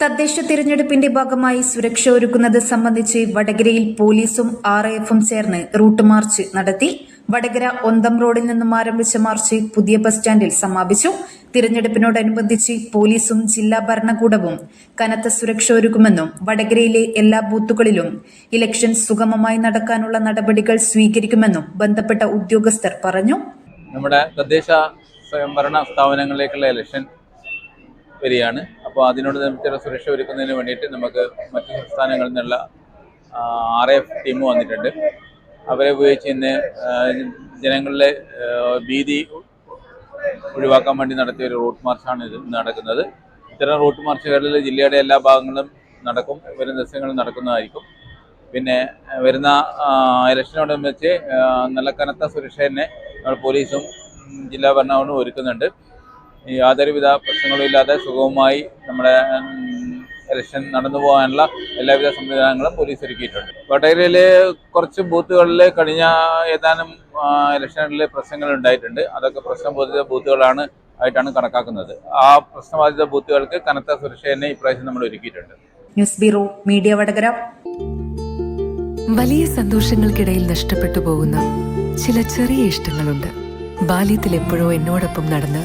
തദ്ദേശ തിരഞ്ഞെടുപ്പിന്റെ ഭാഗമായി സുരക്ഷ ഒരുക്കുന്നത് സംബന്ധിച്ച് വടകരയിൽ പോലീസും ആർ എഫും ചേർന്ന് റൂട്ട് മാർച്ച് നടത്തി. വടകര ഒന്തം റോഡിൽ നിന്നും ആരംഭിച്ച മാർച്ച് പുതിയ ബസ് സ്റ്റാൻഡിൽ സമാപിച്ചു. തിരഞ്ഞെടുപ്പിനോടനുബന്ധിച്ച് പോലീസും ജില്ലാ ഭരണകൂടവും കനത്ത സുരക്ഷ ഒരുക്കുമെന്നും വടകരയിലെ എല്ലാ ബൂത്തുകളിലും ഇലക്ഷൻ സുഗമമായി നടക്കാനുള്ള നടപടികൾ സ്വീകരിക്കുമെന്നും ബന്ധപ്പെട്ട ഉദ്യോഗസ്ഥർ പറഞ്ഞു. നമ്മുടെ തദ്ദേശ സ്വയംഭരണ സ്ഥാപനങ്ങളിലേക്കുള്ള ഇലക്ഷൻ വരികയാണ്. അപ്പോൾ അതിനോട് ചില സുരക്ഷ ഒരുക്കുന്നതിന് വേണ്ടിയിട്ട് നമുക്ക് മറ്റു സംസ്ഥാനങ്ങളിൽ നിന്നുള്ള ആർ എഫ് ടീം വന്നിട്ടുണ്ട്. അവരെ ഉപയോഗിച്ച് ഇന്ന് ജനങ്ങളിലെ ഭീതി ഒഴിവാക്കാൻ വേണ്ടി നടത്തിയ ഒരു റൂട്ട് മാർച്ചാണ് ഇത് നടക്കുന്നത്. ഇത്തരം റൂട്ട് മാർച്ചുകളിൽ ജില്ലയുടെ എല്ലാ ഭാഗങ്ങളും നടക്കും വരും ദിവസങ്ങളിൽ നടക്കുന്നതായിരിക്കും. പിന്നെ വരുന്ന ഇലക്ഷനോടനുബന്ധിച്ച് നല്ല കനത്ത സുരക്ഷ തന്നെ പോലീസും ജില്ലാ ഭരണകൂടവും ഒരുക്കുന്നുണ്ട്. യാതൊരുവിധ പ്രശ്നങ്ങളും ഇല്ലാതെ സുഗമമായി നമ്മുടെ ഇലക്ഷൻ നടന്നു പോകാനുള്ള എല്ലാവിധ സംവിധാനങ്ങളും പോലീസ് ഒരുക്കിയിട്ടുണ്ട്. വടകരയിലെ കുറച്ച് ബൂത്തുകളിൽ കഴിഞ്ഞ ഏതാനും ഇലക്ഷനിൽ പ്രശ്നങ്ങൾ ഉണ്ടായിട്ടുണ്ട്. അതൊക്കെ പ്രശ്നബോധിത ബൂത്തുകളാണ് ആയിട്ടാണ് കണക്കാക്കുന്നത്. ആ പ്രശ്നബാധിത ബൂത്തുകൾക്ക് കനത്ത സുരക്ഷ തന്നെ ഇപ്രാവശ്യം നമ്മൾ ഒരുക്കിയിട്ടുണ്ട്. News bureau media Vadakara. വലിയ സന്തോഷങ്ങൾക്കിടയിൽ നഷ്ടപ്പെട്ടു പോകുന്ന ചില ചെറിയ ഇഷ്ടങ്ങളുണ്ട്. ബാല്യത്തിൽ എപ്പോഴോ എന്നോടൊപ്പം നടന്ന്